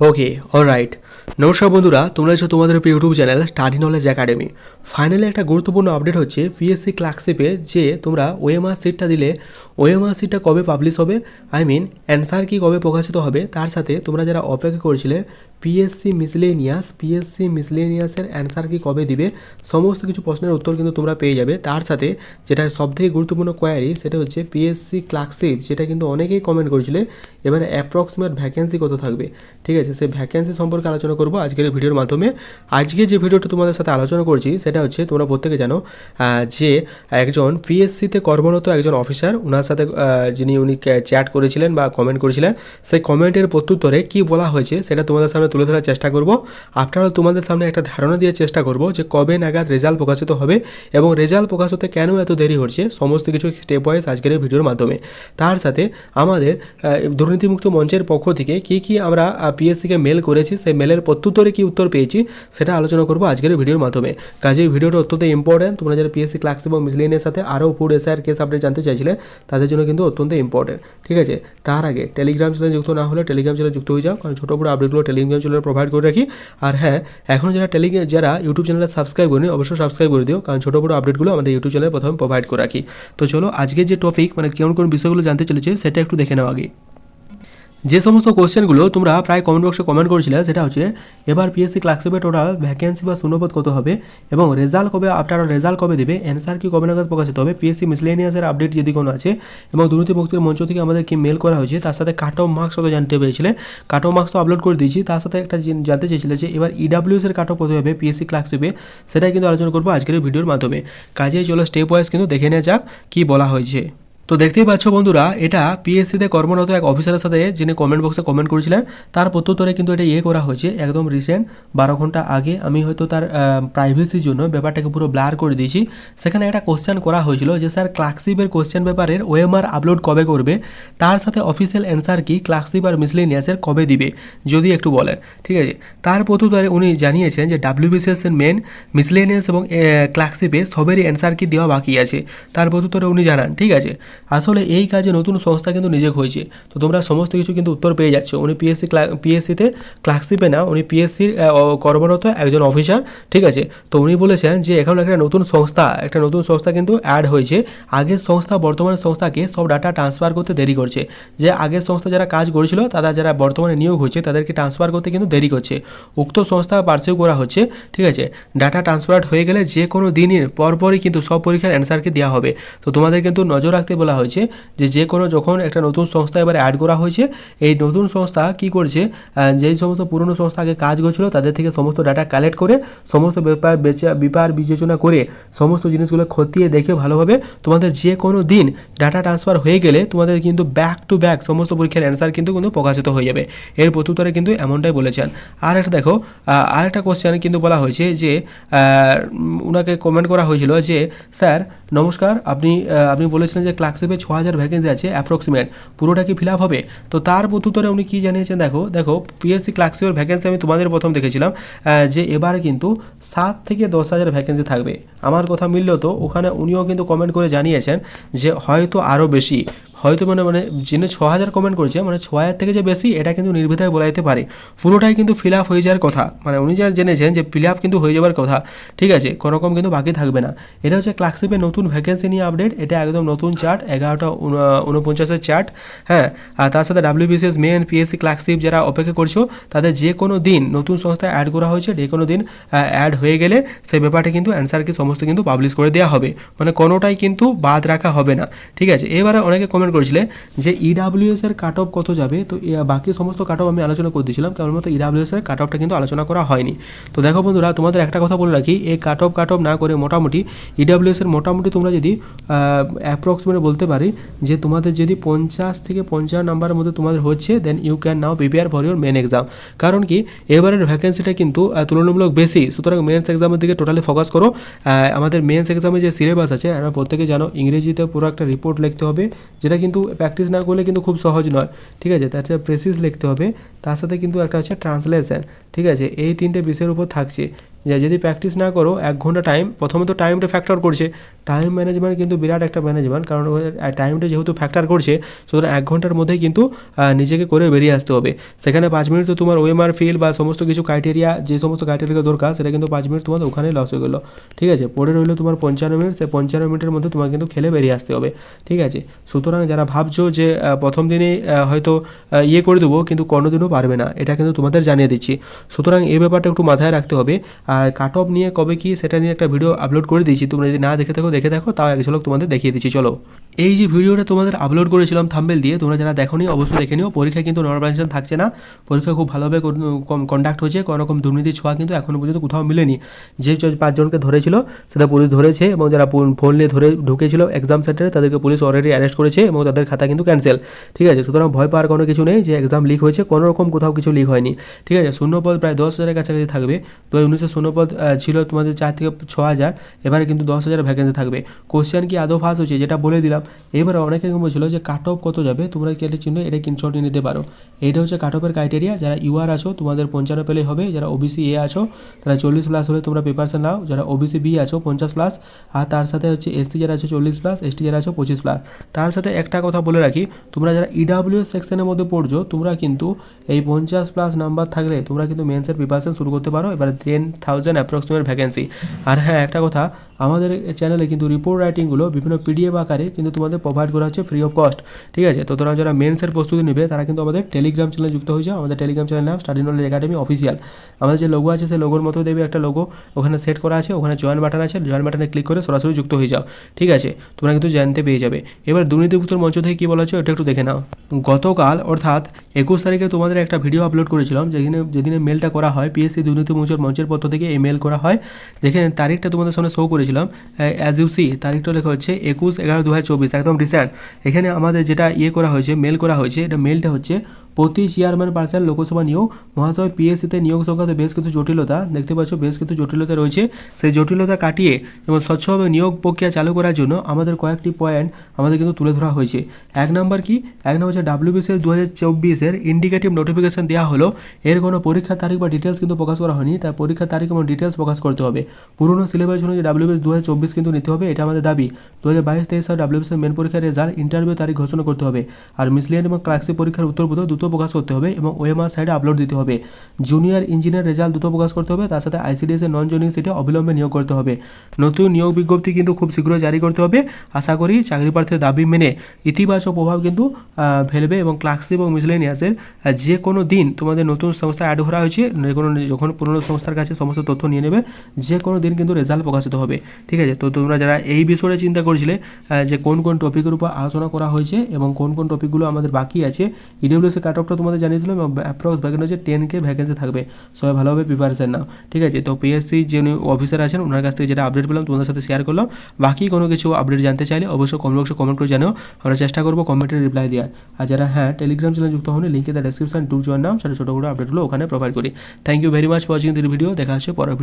Okay alright নমস্কার বন্ধুরা, তোমরা আছো তোমাদের YouTube channel study knowledge academy finally একটা গুরুত্বপূর্ণ আপডেট হচ্ছে পিএসসি ক্লার্কশিপে যে তোমরা ওএমআর সিটটা দিলে ওএমআর সিটটা কবে পাবলিশ হবে? আই মিন অ্যান্সার কি কবে প্রকাশিত হবে? তার সাথে তোমরা যারা অপেক্ষা করেছিলে পিএসসি মিসলেনিয়াস পিএসসি মিসলেনিয়াসের অ্যান্সার কি কবে দিবে? সমস্ত কিছু প্রশ্নের উত্তর কিন্তু তোমরা পেয়ে যাবে। তার সাথে যেটা সবথেকে গুরুত্বপূর্ণ কোয়ারি সেটা হচ্ছে পিএসসি ক্লার্কশিপ যেটা কিন্তু অনেকেই কমেন্ট করেছিলে। এবারে অ্যাপ্রক্সিমেট ভ্যাকেন্সি কত থাকবে? ঠিক আছে, সেই ভ্যাকেন্সি সম্পর্কে আলোচনা করব আজকের ভিডিওর মাধ্যমে। আজকে যে ভিডিওটা তোমাদের সাথে আলোচনা করছি, সেটা হচ্ছে তোমরা প্রত্যেকে জানো যে একজন পিএসসিতে কর্মরত একজন অফিসার ওনার সাথে যিনি উনি চ্যাট করেছিলেন বা কমেন্ট করেছিলেন, সেই কমেন্টের প্রত্যুত্তরে কি বলা হয়েছে, সেটা তোমাদের সামনে তুলে ধরার চেষ্টা করব। অল তোমাদের সামনে একটা ধারণা দেওয়ার চেষ্টা করব যে কবে নাগাদ রেজাল্ট প্রকাশিত হবে এবং রেজাল্ট প্রকাশ হতে কেন এত দেরি হচ্ছে, সমস্ত কিছু স্টেপ ওয়াইজ আজকের ভিডিওর মাধ্যমে। তার সাথে আমাদের দুর্নীতিমুক্ত মঞ্চের পক্ষ থেকে কি কি আমরা পিএসসিকে মেল করেছি সেই মেলের প্রত্যুত্তরে কি উত্তর পেয়েছি, সেটা আলোচনা করব আজকের ভিডিওর মাধ্যমে। কাজে ভিডিওটা অত্যন্ত ইম্পর্টেন্ট তোমরা যারা পিএসসি ক্লাস এবং মিসলিনের সাথে আরও ফুড এসআর কেস আপডেট জানতে চাইছিলে, তাদের জন্য কিন্তু অত্যন্ত ইম্পর্টেন্ট ঠিক আছে? তার আগে টেলিগ্রাম চ্যানেল যুক্ত না হলে টেলিগ্রাম চ্যানেল যুক্ত হয়ে যাও, কারণ ছোটো বড় আপডেটগুলো টেলিগ্রাম চ্যানেলে প্রোভাইড করে রাখি। আর হ্যাঁ এখন যারা টেলিগ্রাম যারা ইউটিউব চ্যানেলে সাবস্ক্রাইব করেনি, অবশ্যই সাবস্ক্রাইব করে দিও, কারণ ছোটো বড়ো আপডেটগুলো আমাদের ইউটিউব চ্যানেলে প্রথমে প্রোভাইড করে রাখি। তো চলো, আজকে যে টপিক মানে কেমন কোন বিষয়গুলো জানতে চলেছে, সেটা একটু দেখে নেওয়া আগে। যে সমস্ত কোশ্চেনগুলো তোমরা প্রায় কমেন্ট বক্সে কমেন্ট করেছিলে, সেটা হচ্ছে, এবার পিএসসি ক্লার্কশিপে টোটাল ভ্যাকেন্সি বা শূন্যপদ কত হবে এবং রেজাল্ট কবে আফটার রেজাল্ট কবে দেবে অ্যান্সার কি কবে নাগাদ প্রকাশিত হবে পিএসসি মিসলেনিয়াসের আপডেট যদি কোনো আছে এবং দুর্নীতি মুক্তির মঞ্চ থেকে আমাদের কি মেল করা হয়েছে, তার সাথে কাট অফ মার্কস কত জানতে পেরেছিলে কাট অফ মার্কস তো আপলোড করে দিয়েছি, তার সাথে একটা জানতে চেয়েছিলে যে, এবার ইডাব্লিউএস এর কাট অফ কত হবে পিএসসি ক্লার্কশিপে সেটাই কিন্তু আলোচনা করব আজকের ভিডিওর মাধ্যমে। কাজেই চলো স্টেপ ওয়াইজ কিন্তু দেখে নেওয়া যাক কি বলা হয়েছে। তো দেখতেই পাচ্ছ বন্ধুরা, এটা পিএসসিতে কর্মরত এক অফিসারের সাথে যিনি কমেন্ট বক্সে কমেন্ট করেছিলেন, তার প্রত্যুত্তরে কিন্তু এটা ইয়ে করা হয়েছে একদম রিসেন্ট বারো ঘণ্টা আগে। আমি হয়তো তার প্রাইভেসির জন্য ব্যাপারটাকে পুরো ব্লার করে দিয়েছি। সেখানে একটা কোশ্চেন করা হয়েছিল যে, স্যার ক্লার্কশিপের কোশ্চেন পেপারের ওএমআর আপলোড কবে করবে? তার সাথে অফিসিয়াল অ্যান্সার কি ক্লার্কশিপ আর মিসলেনিয়াসের কবে দিবে? যদি একটু বলেন, ঠিক আছে? তার প্রত্যুত্তরে উনি জানিয়েছেন যে ডাব্লিউবিসিএস এর মেন মিসলেনিয়াস এবং ক্লার্কশিপে সবেরই অ্যান্সার কি দেওয়া বাকি আছে। তার প্রত্যুত্তরে উনি জানান, ঠিক আছে? আসলে এই কাজে নতুন সংস্থা কিন্তু নিজে হয়েছে তো তোমরা সমস্ত কিছু কিন্তু উত্তর পেয়ে যাচ্ছ। উনি পিএসসি ক্লা পিএসসিতে ক্লার্কশিপে না, উনি পিএসসির কর্মরত একজন অফিসার ঠিক আছে? তো উনি বলেছেন যে এখন একটা নতুন সংস্থা, একটা নতুন সংস্থা কিন্তু অ্যাড হয়েছে। আগের সংস্থা, বর্তমানের সংস্থাকে সব ডাটা ট্রান্সফার করতে দেরি করছে। যে আগের সংস্থা যারা কাজ করেছিল, তারা যারা বর্তমানে নিয়োগ হয়েছে তাদেরকে ট্রান্সফার করতে কিন্তু দেরি করছে। উক্ত সংস্থা পার্সিউ করা হচ্ছে, ঠিক আছে? ডাটা ট্রান্সফার হয়ে গেলে যে কোনো দিনের পরপরই কিন্তু সব পরীক্ষার অ্যান্সারকে দেওয়া হবে। তো তোমাদের কিন্তু নজর রাখতে বলা হয়েছে যে যে কোনো যখন একটা নতুন সংস্থা এবারে অ্যাড করা হয়েছে, এই নতুন সংস্থা কি করছে যেই সমস্ত পুরনো সংস্থা আগে কাজ করছিল, তাদের থেকে সমস্ত ডাটা কালেক্ট করে, সমস্ত ব্যাপার বেচা- বিপার বিবেচনা করে, সমস্ত জিনিসগুলো খতিয়ে দেখে ভালোভাবে তোমাদের যে কোনো দিন ডাটা ট্রান্সফার হয়ে গেলে তোমাদের কিন্তু ব্যাক টু ব্যাক সমস্ত পরীক্ষার অ্যান্সার কিন্তু কিন্তু প্রকাশিত হয়ে যাবে। এর প্রত্যুত্তরে কিন্তু এমনটাই বলেছেন। আর একটা দেখো আর একটা কোশ্চেন কিন্তু বলা হয়েছে যে ওনাকে কমেন্ট করা হয়েছিল যে স্যার নমস্কার, আপনি আপনি বলেছিলেন যে ক্লার্কশিপে ছ হাজার ভ্যাকেন্সি আছে অ্যাপ্রক্সিমেট পুরোটা কি ফিল আপ হবে? তো তার প্রত্যুত্তরে উনি কী জানিয়েছেন, দেখো দেখো পিএসসি ক্লার্কশিপের ভ্যাকেন্সি আমি তোমাদের প্রথম দেখেছিলাম যে এবার কিন্তু সাত থেকে দশ হাজার ভ্যাকেন্সি থাকবে। আমার কথা মিলল তো, ওখানে উনিও কিন্তু কমেন্ট করে জানিয়েছেন যে হয়তো আরও বেশি। হয়তো মানে মানে যিনি ছ হাজার কমেন্ট করেছে মানে ছ হাজার থেকে যে বেশি, এটা কিন্তু নির্ভীতায় বলা যেতে পারে। পুরোটাই কিন্তু ফিল আপ হয়ে যাওয়ার কথা। মানে উনি যা জেনেছেন যে ফিল আপ কিন্তু হয়ে যাওয়ার কথা, ঠিক আছে? কোনো রকম কিন্তু বাকি থাকবে না। এটা হচ্ছে ক্লার্কশিপের নতুন ভ্যাকেন্সি নিয়ে আপডেট এটা একদম নতুন চার্ট এগারোটা উনপঞ্চাশের চার্ট হ্যাঁ? আর তার সাথে ডাব্লিউবিসিএস মেন পিএসসি ক্লার্কশিপ যারা অপেক্ষা করছ, তাদের যে কোনো দিন নতুন সংস্থায় অ্যাড করা হয়েছে, যে কোনো দিন অ্যাড হয়ে গেলে সেই ব্যাপারটা কিন্তু অ্যান্সারকে সমস্ত কিন্তু পাবলিশ করে দেওয়া হবে। মানে কোনোটাই কিন্তু বাদ রাখা হবে না, ঠিক আছে? এবারে অনেকে কমেন্ট করেছিলে যে ইডাব্লিউএস এর কাট অফ কত যাবে? তো বাকি সমস্ত কাট অফ আমি আলোচনা করে দিয়েছিলাম। কেবলমাত্র ইডাব্লিউএস এর কাট অফটা কিন্তু আলোচনা করা হয়নি। তো দেখো বন্ধুরা, তোমাদের একটা কথা বলে রাখি, এই কাট অফ কাট অফ না করে মোটামুটি ইডাব্লিউএস এর মোটামুটি তোমরা যদি অ্যাপ্রক্সিমেট বলতে পারি যে তোমাদের যদি পঞ্চাশ থেকে পঞ্চান্ন নাম্বারের মধ্যে তোমাদের হচ্ছে then you can now prepare for your main exam কারণ কি? এবারের ভ্যাকেন্সিটা কিন্তু তুলনামূলক বেশি। সুতরাং মেন্স এক্সামের দিকে টোটালি ফোকাস করো। আমাদের মেন্স এক্সামে যে সিলেবাস আছে, আমরা প্রত্যেকে জানো, ইংরেজিতে পুরো একটা রিপোর্ট লিখতে হবে, যেটা কিন্তু প্র্যাকটিস না করলে কিন্তু খুব সহজ নয়। ঠিক আছে? তার সাথে প্রেসিস লিখতে হবে। তার সাথে কিন্তু একটা হচ্ছে ট্রান্সলেশন ঠিক আছে? এই তিনটে বিষয়ের উপর থাকছে। যে যদি প্র্যাকটিস না করো, এক ঘণ্টা টাইম প্রথমত টাইমটা ফ্যাক্টর করছে। টাইম ম্যানেজমেন্ট কিন্তু বিরাট একটা ম্যানেজমেন্ট কারণ টাইমটা যেহেতু ফ্যাক্টর করছে, সুতরাং এক ঘণ্টার মধ্যেই কিন্তু নিজেকে করে বেরিয়ে আসতে হবে। সেখানে পাঁচ মিনিট তো তোমার ওএমআর ফিল বা সমস্ত কিছু ক্রাইটেরিয়া যে সমস্ত ক্রাইটেরিয়া দরকার, সেটা কিন্তু পাঁচ মিনিট তোমাদের ওখানে লস হয়ে গেলো। ঠিক আছে? পরে রইল তোমার পঞ্চান্ন মিনিট সে পঞ্চান্ন মিনিটের মধ্যে তোমার কিন্তু খেলে বেরিয়ে আসতে হবে। ঠিক আছে? সুতরাং যারা ভাবছ যে প্রথম দিনেই হয়তো ইয়ে করে দেবো, কিন্তু কোনোদিনও পারবে না, এটা কিন্তু তোমাদের জানিয়ে দিচ্ছি। সুতরাং এই ব্যাপারটা একটু মাথায় রাখতে হবে। আর কাট অফ নিয়ে কবে কি সেটা নিয়ে একটা ভিডিও আপলোড করে দিয়েছি। তোমরা যদি না দেখে থাকো, দেখে দেখো তাও এক ঝলক তোমাদের দেখিয়ে দিচ্ছি। চলো। এই যে ভিডিওটা তোমাদের আপলোড করেছিলাম থাম্বেল দিয়ে, তোমরা যারা দেখোনি, অবশ্যই দেখে নিও। পরীক্ষায় কিন্তু নর্মালাইজেশন থাকছে না। পরীক্ষা খুব ভালোভাবে কন্ডাক্ট হয়েছে। কোনো রকম দুর্নীতি, ছোঁয়া কিন্তু এখনও পর্যন্ত কোথাও মিলেনি। যে পাঁচজনকে ধরেছিল, সেটা পুলিশ ধরেছে এবং যারা ফোন- নিয়ে ধরে ঢুকেছিল এক্সাম সেন্টারে তাদেরকে পুলিশ অলরেডি অ্যারেস্ট করেছে এবং তাদের খাতা কিন্তু ক্যান্সেল ঠিক আছে? সুতরাং ভয় পাওয়ার কোনো কিছু নেই যে এক্সাম লিক হয়েছে। কোনো রকম কোথাও কিছু লিক হয়নি। ঠিক আছে? শূন্যপদ প্রায় দশ হাজারের কাছাকাছি থাকবে। তো উনিশশো শূন্যপদ ছিল তোমাদের চার থেকে ছ হাজার, এবারে কিন্তু দশ হাজার ভ্যাকেন্সি থাকবে। কোশ্চেন কি আদৌ ফাঁস হচ্ছে যেটা বলে দিলাম, এবারে অনেকে বলছিল যে কাট অফ কত যাবে? তোমরা কেটে চিহ্ন? এটা কিনশট নিতে পারো। এটা হচ্ছে কাট অফের ক্রাইটেরিয়া যারা ইউআর আছো, তোমাদের পঞ্চান্ন পেলেই হবে। যারা ওবিসি এ আছো, তারা চল্লিশ প্লাস হলে তোমরা প্রিপারেশন নাও। যারা ওবিসি বি আছো, পঞ্চাশ প্লাস আর তার সাথে হচ্ছে এসটি যারা আছে, চল্লিশ প্লাস এসটি যারা আছো, পঁচিশ প্লাস তার সাথে একটা কথা বলে রাখি, তোমরা যারা E ইডাব্লিউএস সেকশনের মধ্যে পড়ছো, তোমরা কিন্তু এই পঞ্চাশ প্লাস নাম্বার থাকলে তোমরা কিন্তু মেন্সের প্রিপারেশন শুরু করতে পারো। এবারে টেন থাউজেন্ড অ্যাপ্রক্সিমেট ভ্যাকেন্সি আর হ্যাঁ একটা কথা, আমাদের চ্যানেলে কিন্তু রিপোর্ট রাইটিংগুলো বিভিন্ন পিডিএফ আকারে কিন্তু তোমাদের প্রোভাইড করা হচ্ছে ফ্রি অফ কস্ট ঠিক আছে? তো তোমরা যারা মেন্সের প্রস্তুতি নেবে, তারা কিন্তু আমাদের টেলিগ্রাম চ্যানেলে যুক্ত হয়ে যাও। আমাদের টেলিগ্রাম চ্যানেল নাম স্টাডি নলেজ একাডেমি অফিসিয়াল আমাদের যে লোগো আছে, সেই লোগোর মতো দেবে একটা লোগো ওখানে সেট করা আছে, ওখানে জয়েন বাটন আছে। জয়েন বাটনে ক্লিক করে সরাসরি যুক্ত হয়ে যাও, ঠিক আছে? তোমরা কিন্তু জানতে পেয়ে যাবে। এবার দুর্নীতিমুক্তর মঞ্চ থেকে কী বলা হচ্ছে, ওটা একটু দেখে নাও। গতকাল, অর্থাৎ একুশ তারিখে তোমাদের একটা ভিডিও আপলোড করেছিলাম, যেখানে, যেদিনে মেলটা করা হয় পিএসসি দুর্নীতিমুক্তর মঞ্চের পক্ষ থেকে এই মেল করা হয়। যেখানে তারিখটা তোমাদের সামনে শো করেছিলাম। অ্যাজ ইউ সি তারিখটা লেখা হচ্ছে একুশ এগারো দু হাজার চব্বিশ, একদম রিসেন্ট এখানে আমাদের যেটা ইয়ে করা হয়েছে মেল করা হয়েছে, এটা মেলটা হচ্ছে প্রতি চেয়ারম্যান পার্সেন্ট লোকসভা নিয়োগ, মহাশয় পিএসসিতে নিয়োগ সংক্রান্ত বেশ কিছু জটিলতা দেখতে পাচ্ছ, বেশ কিছু জটিলতা রয়েছে। সেই জটিলতা কাটিয়ে এবং স্বচ্ছভাবে নিয়োগ প্রক্রিয়া চালু করার জন্য আমাদের কয়েকটি পয়েন্ট আমাদের কিন্তু তুলে ধরা হয়েছে। এক নম্বর কি? এক নম্বর হচ্ছে ডাব্লিউবিসিএস দু হাজার চব্বিশের ইন্ডিকেটিভ নোটিফিকেশন দেওয়া হলো। এর কোনো পরীক্ষার তারিখ বা ডিটেলস কিন্তু প্রকাশ করা হয়নি তার পরীক্ষার তারিখ এবং ডিটেলস প্রকাশ করতে হবে। পুরনো সিলেবাস অনুযায়ী ডাব্লিউবিএস দু হাজার চব্বিশ কিন্তু নিতে হবে, এটা আমাদের দাবি। দু হাজার বাইশ, তেইশ সাল ডাব্লিউবিএসের মেন পরীক্ষার রেজাল্ট ইন্টারভিউ তারিখ ঘোষণা করতে হবে। আর মিসলিয়ন এবং ক্লার্কশিপ পরীক্ষার উত্তরপত্র দ্রুত প্রকাশ করতে হবে এবং ওএমআর সাইডে আপলোড দিতে হবে। জুনিয়র ইঞ্জিনিয়ার রেজাল্ট দ্রুত প্রকাশ করতে হবে, তার সাথে আইসিডিএস এর নন জয়নিং সিটে অবিলম্বে নিয়োগ করতে হবে। নতুন নিয়োগ বিজ্ঞপ্তি কিন্তু খুব শীঘ্রই জারি করতে হবে। আশা করি চাকরি প্রার্থীর দাবি মেনে ইতিবাচক প্রভাব কিন্তু ফেলবে এবং ক্লার্কশিপ এবং মিসলেনিয়াসের যে কোনো দিন তোমাদের নতুন সংস্থা অ্যাড করা হয়েছে যে কোনো যখন পুরনো সংস্থার কাছে সমস্ত তথ্য নিয়ে নেবে যে কোনো দিন কিন্তু রেজাল্ট প্রকাশিত হবে। ঠিক আছে? তো তোমরা যারা এই বিষয়ে চিন্তা করেছিলে যে কোন কোন টপিকের উপর আলোচনা করা হয়েছে এবং কোন কোন টপিকগুলো আমাদের বাকি আছে ইডব্লিউএস অফটা তোমাদের জানিয়ে দিলাম অ্যাপ্রক্স ভ্যাকেন্সি হচ্ছে টেন কে ভ্যাকেন্সি থাকবে। সবাই ভালোভাবে প্রিপারেশন নাও ঠিক আছে? তো পিএসসি যে অফিসার আছেন, ওনার কাছ থেকে যেটা আপডেট পেলাম, তোমাদের সাথে শেয়ার করলাম। বাকি কোনো কিছু আপডেট জানতে চাইলে অবশ্যই কমেন্ট বক্সে কমেন্ট করে জানাও। আমরা চেষ্টা করব কমেন্টের রিপ্লাই দেওয়ার। আর যারা হ্যাঁ টেলিগ্রাম চ্যানেল যুক্ত হন লিঙ্কে দ্য ডেসক্রিপশন টু জয়েন নাম সেটা ছোটো করে আপডেটগুলো ওখানে প্রোভাইড করি। Thank you very much watching this video দেখা হচ্ছে পরের ভিডিও